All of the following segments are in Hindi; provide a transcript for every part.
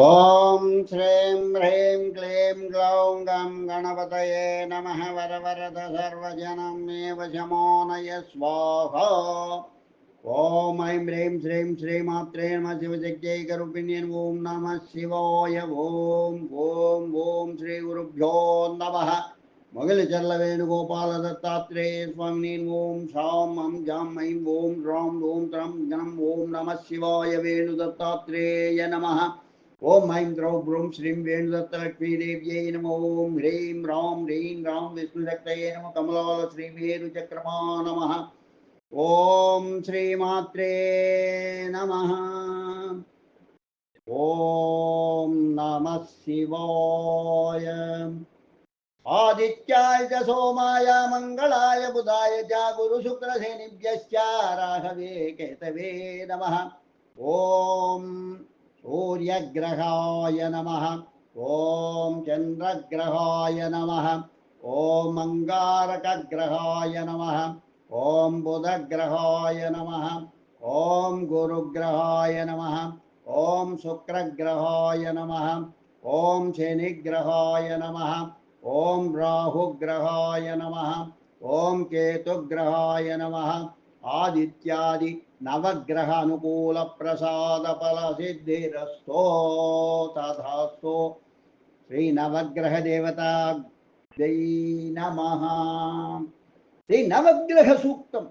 ॐ श्रीं ह्रीं क्लीं ग्लौं गं गणपतये नमः वरवरद सर्वजनं मे वशमो नय स्वाहा ॐ ऐं ह्रीं श्रीं श्रीमात्रे नमः शिवशक्त्यैकरूपिण्यन् ॐ नमः शिवाय ॐ ॐ ॐ श्रीगुरुभ्यो नमः மகள செல்ல வேணுகோபால தத்தாத்திரேய சுவாமினின் ஓம் சாம் அம் ஜாம் ஐம் ஓம் ராம் ஓம் திரம் கணம் ஓம் நம சிவாய வேணு தத்தாத்திரேய நமஹ ओम ऐं द्रौ ब्रूं श्रीं वेणुदत्तलक्ष्मीदेव्यै नम। ॐ ह्रीं रां ह्रीं रां, विष्णुशक्तये नम कमलाल श्रीमेरुचक्रमा नमः ॐ श्रीमात्रे नमः। ॐ नमः शिवाय। आदित्याय च सोमाय मङ्गलाय बुधाय च गुरुशुक्रसेनिभ्यश्च राघवे केतवे नमः। ॐ सूर्यग्रहाय नमः। ॐ चन्द्रग्रहाय नमः। ॐ अङ्गारकग्रहाय नमः। ॐ बुधग्रहाय नमः। ॐ गुरुग्रहाय नमः। ॐ शुक्रग्रहाय नमः। ॐ शनिग्रहाय नमः। ॐ राहुग्रहाय नमः। ॐ केतुग्रहाय नमः। आदित्यादि नवग्रह अनुकूल प्रसाद फल सिद्धिस्तो अनुकूलप्रसादफलसिद्धिरस्तो तथास्तु श्रीनवग्रहदेवता जै नमः। श्रीनवग्रहसूक्तम्।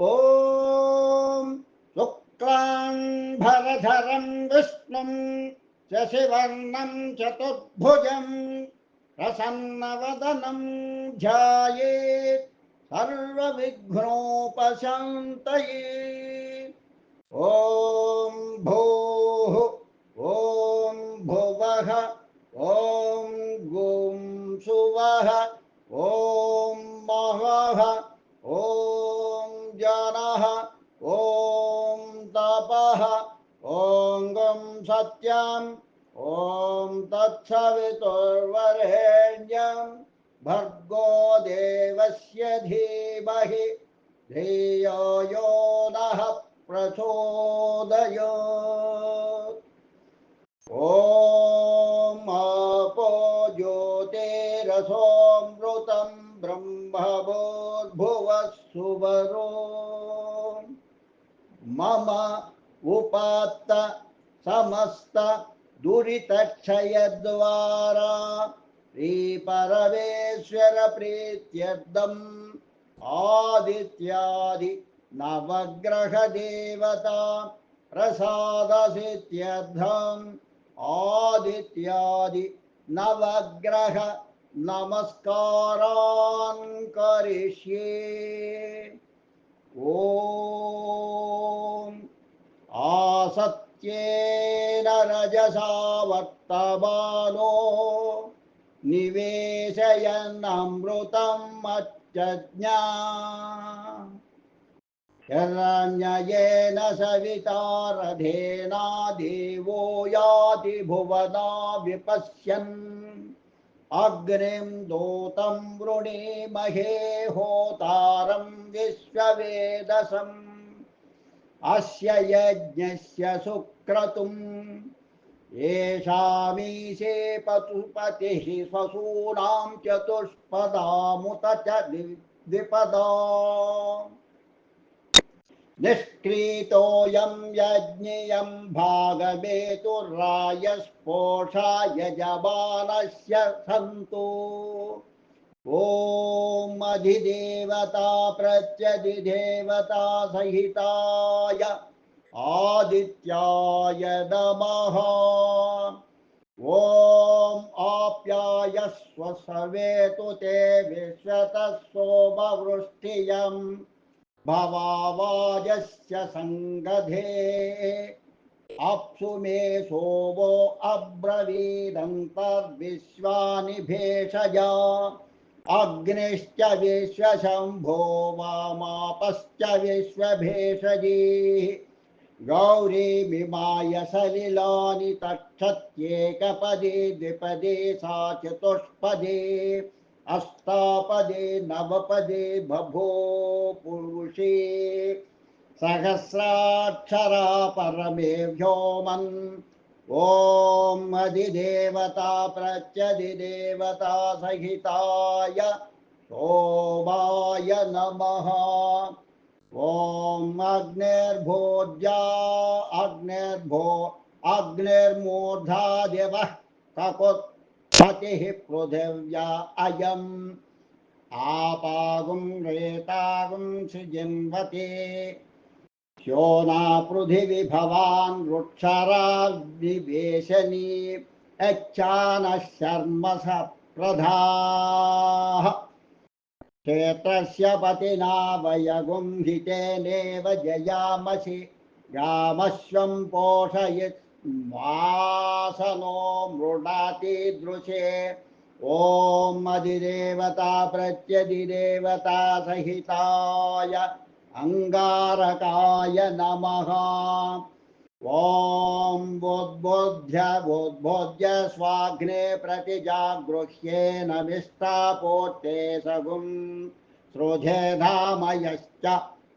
ॐ शुक्लाम्भरधरं विष्णुं शशिवर्णं चतुर्भुजम् प्रसन्नवदनं ध्यायेत्। सर्वविघ्नोपशान्तये। ॐ भूः, ॐ भुवः, ॐ गुं सुवः, ॐ महः ॐ जनः, ॐ तपः, ॐ गं सत्यम्, ॐ तत्सवितुर्वरेण्यं। भर्गो देवस्य धीमहि, धियो यो नः ॐ आपो ज्योतिरसोऽमृतं ब्रह्मभूर्भुवः सुवरो मम उपात्त समस्त दुरितक्षयद्वारा श्रीपरमेश्वर प्रीत्यर्थम् आदित्यादि नवग्रहदेवता प्रसादसित्यर्थम् आदित्यादि नवग्रह नमस्कारान् करिष्ये। ॐ आसत्येन रजसा वर्तमानो निवेशयन्नमृतम् अच्चज्ञा। हिरण्ययेन सविता रथेना देवो याति भुवना विपश्यन् अग्निं दूतं वृणीमहे होतारं विश्ववेदसम् अस्य यज्ञस्य सुक्रतुम् येषामीशे पशुपतिः स्वसूनां चतुष्पदामुत च द्वि- द्विपदा। निष्क्रीतोऽयं यज्ञियं भागमेतुर्रायस्पोषा यजमानस्य सन्तु। ॐ अधिदेवता प्रत्यधिदेवता सहिताय आदित्याय नमः। ॐ आप्यायस्व सवेतु ते विश्वतः सोमवृष्टियम्। भवावाजस्य सङ्गधे। अप्सु मे सोमो अब्रवीदन्तर्विश्वानि भेषजा। अग्निश्च विश्वशम्भो वामापश्च विश्वभेषजी। गौरीमिमाय सलिलानि तक्षत्येकपदे द्विपदे सा चतुष्पदे। अष्टापदे, नवपदे, बभो पुरुषे। सहस्राक्षरा परमे व्योमन् ॐ अधिदेवता प्रत्यधिदेवता सहिताय शोभाय नमः। ॐ अग्निर्भोज्या, अग्निर्भो अग्निर्मूर्धा देवः ककुत्पतिः पृथिव्या अयम्। आपागुं रेतागुं सृजिन्वते। शोना पृथिवी भवान् वृक्षराविवेशनी यच्चानः प्रधाः क्षेत्रस्य पतिना वयगुं हितेनेव जयामसि वासनो मृडाति दृशे। ॐ अधिदेवता प्रत्यधिदेवता सहिताय अङ्गारकाय नमः। ॐ बोद्बोध्य बोद्बोध्य स्वाग्ने प्रतिजागृह्येन विष्टापोत्ते सगुं। सृजे धामयश्च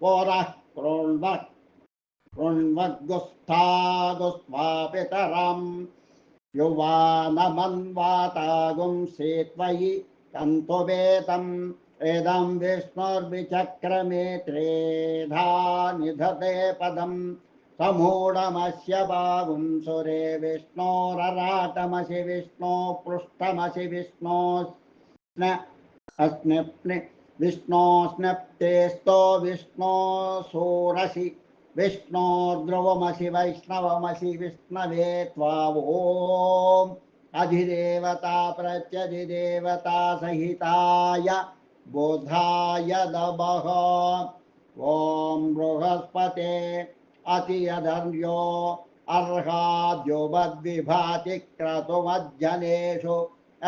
पुरः कृण्वः कृण्वद्गुस्थागुस्वापितरम् युवानमन्वातागुं सेत्वयि तन्तुवेतम् इदं विष्णुर्विचक्रमे त्रेधा निधते पदं समूढमस्य बाहुं सुरे विष्णोरराटमसि विष्णो पृष्ठमसि विष्णो स्न अस्निप्नि विष्णो स्नप्तेस्तो विष्णो सूरसि विष्णोर्ध्रुवमसि वैष्णवमसि विष्णवे त्वावोम् अधिदेवता प्रत्यधिदेवता सहिताय बोधाय नमः। ॐ बृहस्पते अतियधर्यो अर्हाद्यो मद्विभाति क्रतुमज्जनेषु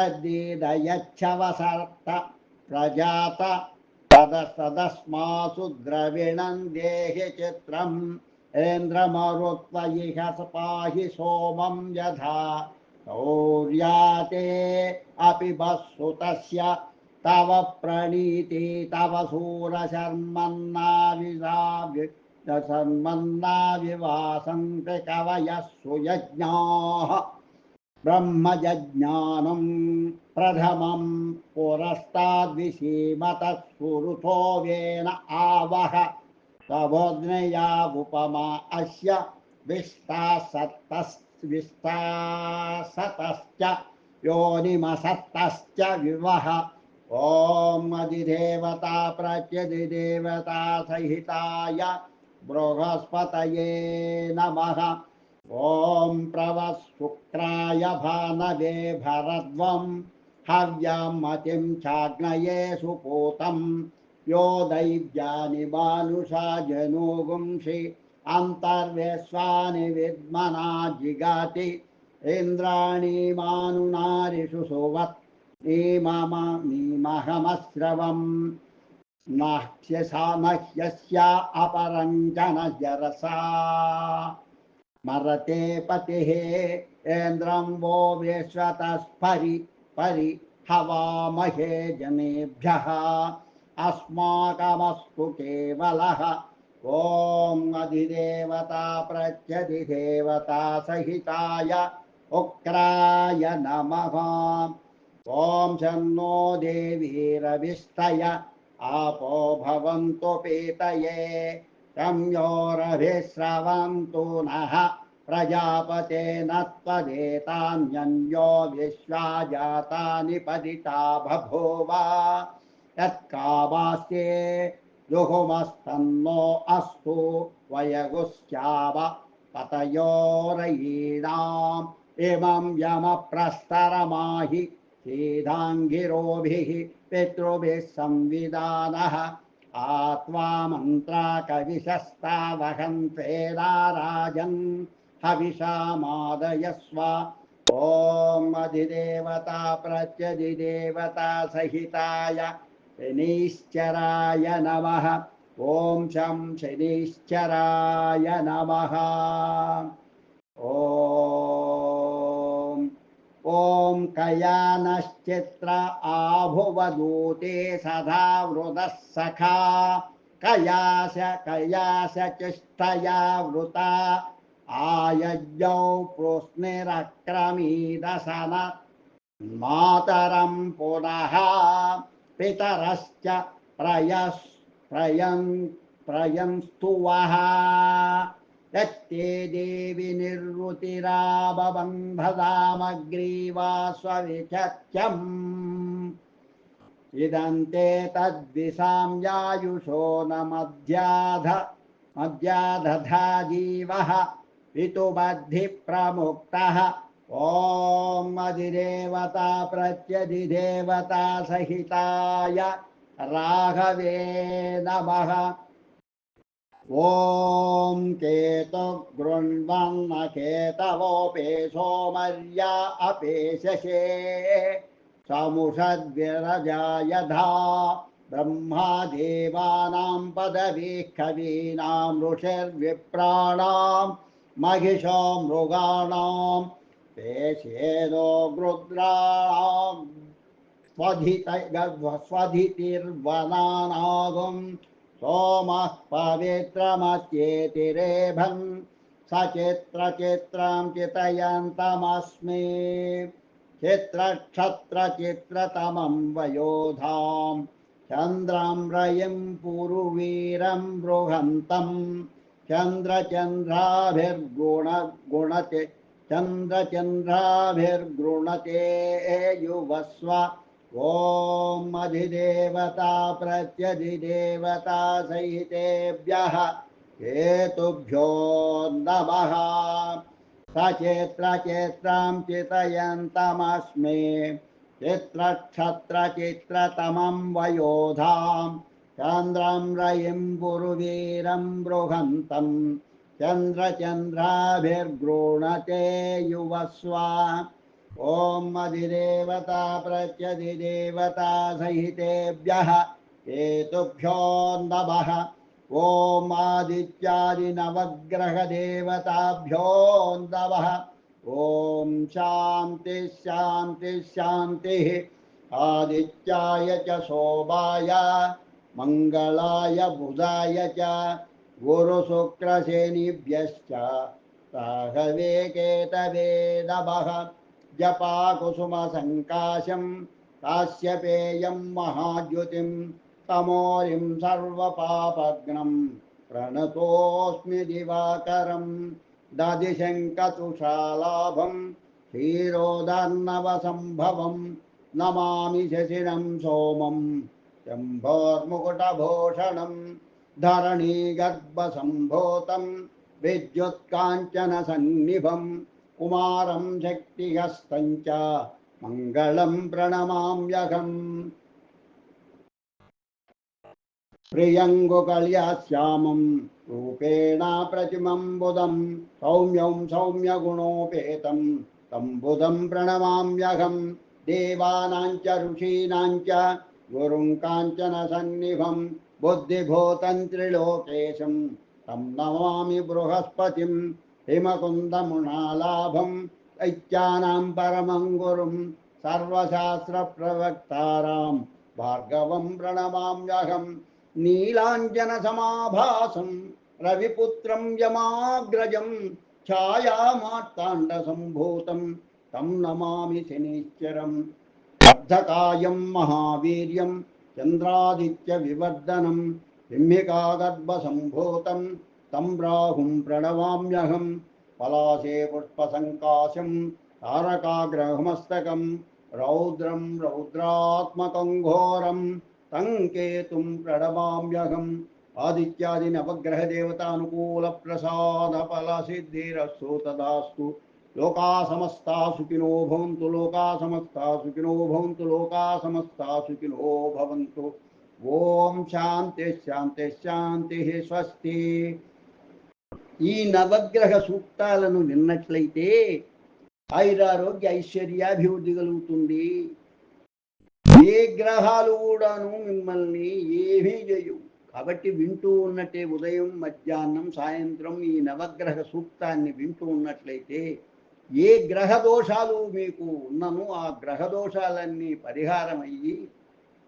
अद्दीदयच्छवसर्त प्रजात तदस्तदस्मासु द्रविणं देहि चित्रम् इन्द्रमरुत्वयिह पाहि सोमं यथा। शौर्याते अपि तव प्रणीति, तव शूरशर्मन्नाविशर्मन्नाविवासन्ति कवयः सुयज्ञाः ब्रह्मजज्ञानं प्रथमं पुरस्ताद्विषीमतः सुरुथो वेन आवह। तवोग्नया उपमा अस्य विष्टासत्तस्विष्टासतश्च योनिमसत्तश्च विवह। ॐ अधिदेवता प्रत्यधिदेवता सहिताय बृहस्पतये नमः। ॐ प्रवः भानवे भरद्वं हव्यां मतिं चाग्नये सुपूतं। यो दैव्यानि मानुषा जनोगुंषि अन्तर्वेश्वानि विद्मना जिगाति, इन्द्राणि मानुनारिषु सुवत्, नीममा नीमहमस्रवम्। नाह्यसा नह्यस्या अपरञ्जनजरसा। मरते पतिः इन्द्रं वो विश्वतस्परि परि हवामहे जनेभ्यः। अस्माकमस्तु केवलः। ॐ अधिदेवता प्रत्यधिदेवता सहिताय उक्राय नमः। ॐ शन्नो देवीरविष्टय आपो भवन्तु पीतये। संयोरभिस्रवन्तु नः। प्रजापतेन त्वदेतान्यन्यो विश्वा जातानि पतिता बभूव। यत्कामास्ते जुहुमस्तन्नो अस्तु वयगुश्चाव पतयोरयीणाम् इमं यमप्रस्तरमाहि सीधाङ्गिरोभिः पितृभिः संविधानः आत्वा मन्त्रा कविशस्ता वहन्त्वेदाराजन् हविषामादयस्व। ॐ अधिदेवता प्रत्यधिदेवता सहिताय शनीश्चराय नमः। ॐ शं शनीश्चराय नमः। ॐ ओम कयानश्चित्र आभुवदूते सदा वृदः सखा। कयास कयास चुष्टया वृता। आयज्ञौ पृश्निरक्रमीदसन मातरं पुनः पितरश्च प्रयस् प्रयन् प्रयंस्तु वः। रत्ते देवि निर्वृतिराबबम्भसामग्रीवा स्वविचख्यम् इदन्ते तद्विषां यायुषो न मध्याध मध्यादधा जीवः पितुबद्धिप्रमुक्तः। ॐ अधिदेवता प्रत्यधिदेवता सहिताय राघवे नमः। ॐ केतुगृण्वन्न केतवोऽपि सोमर्या अपि शशे। समुषद्विरजायधा ब्रह्मा देवानां पदवीः कवीनां ऋषिर्विप्राणां महिषो मृगाणां पेशेनो गृद्राणां स्वधित स्वधितिर्वनानागम् सोमः पवित्रमत्येतिरेभन् सचित्रचित्रं चितयन्तमस्मि चित्रक्षत्रचित्रतमं वयोधां चन्द्रं रयिं पुरुवीरं बृहन्तम् चन्द्रचन्द्राभिर्गुण गुणते चन्द्रचन्द्राभिर्गृणते युवस्व ॐ अधिदेवता प्रत्यधिदेवता सहितेभ्यः हेतुभ्यो नमः। सचेत्रचेत्रं चितयन्तमस्मि, चित्रक्षत्रचित्रतमं वयोधाम् चन्द्रं रयिं गुरुवीरं बृहन्तं, चन्द्रचन्द्राभिर्गृणते युवस्व। ॐ अधिदेवता प्रत्यधिदेवता सहितेभ्यः हेतुभ्यो नमः ॐ आदित्यादिनवग्रहदेवताभ्यो नमः ॐ शान्तिः शान्तिः शान्तिः आदित्याय च शोभाय मङ्गलाय बुधाय च गुरुशुक्रशनिभ्यश्च राघवे केतवे नमः। जपाकुसुमसङ्काशं काश्यपेयं महाद्युतिं तमोरिं सर्वपापग्नं प्रणतोऽस्मि दिवाकरं दधिशङ्कतुषालाभं क्षीरोदर्णवसम्भवं नमामि शशिरं सोमम् शम्भोर्मुकुटभूषणं धरणीगर्भसम्भूतं विद्युत्काञ्चनसन्निभं कुमारं शक्तिहस्तं च मङ्गलं प्रणमाम्यहम् प्रियङ्गुकल्याश्यामं रूपेण प्रतिमं बुधं सौम्यं सौम्यगुणोपेतं तं बुधं प्रणमाम्यहं देवानां च ऋषीणां च गुरुं काञ्चनसन्निभं बुद्धिभूतं त्रिलोकेशं तं नमामि హిమకుందముణాలాభం దైత్యానాం పరమం గురుం సర్వశాస్త్రప్రవక్తారాం భార్గవం ప్రణమామ్యహం నీలాంజనసమాభాసం రవిపుత్రం యమాగ్రజం ఛాయామార్తాండసంభూతం తం నమామి శనీశ్వరం అర్ధకాయం మహావీర్యం చంద్రాదిత్య వివర్ధనం బింబికాగర్భసంభూతం तं राहुं प्रणवाम्यहं, पलाशे पुष्पसङ्काशं, तारकाग्रहमस्तकं, रौद्रं रौद्रात्मकं घोरं, तं केतुं प्रणवाम्यहम् आदित्यादिनवग्रहदेवतानुकूलप्रसादफलसिद्धिरस्तु तदास्तु। लोका समस्ता सुखिनो भवन्तु लोकाः समस्ताः सुखिनो भवन्तु। लोकाः समस्ताः सुखिनो भवन्तु ॐ शान्तिश्शान्तिश्शान्तिः स्वस्ति। ఈ నవగ్రహ సూక్తాలను విన్నట్లయితే ఆయురారోగ్య ఐశ్వర్యాభివృద్ధి కలుగుతుంది. ఏ గ్రహాలు కూడాను మిమ్మల్ని ఏమీ చేయవు. కాబట్టి వింటూ ఉన్నట్టే ఉదయం మధ్యాహ్నం సాయంత్రం ఈ నవగ్రహ సూక్తాన్ని వింటూ ఉన్నట్లయితే ఏ గ్రహ దోషాలు మీకు ఉన్నను ఆ గ్రహ దోషాలన్నీ పరిహారం అయ్యి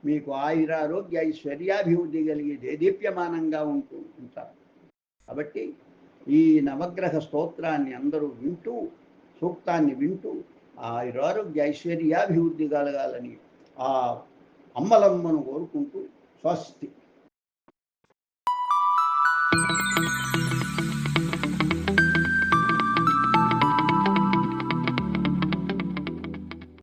మీకు ఆయురారోగ్య ఐశ్వర్యాభివృద్ధి కలిగి దేదీప్యమానంగా ఉంటూ ఉంటారు. కాబట్టి ఈ నవగ్రహ స్తోత్రాన్ని అందరూ వింటూ సూక్తాన్ని వింటూ ఆయురారోగ్య ఐశ్వర్యాభివృద్ధి కలగాలని ఆ అమ్మలమ్మను కోరుకుంటూ స్వస్తి.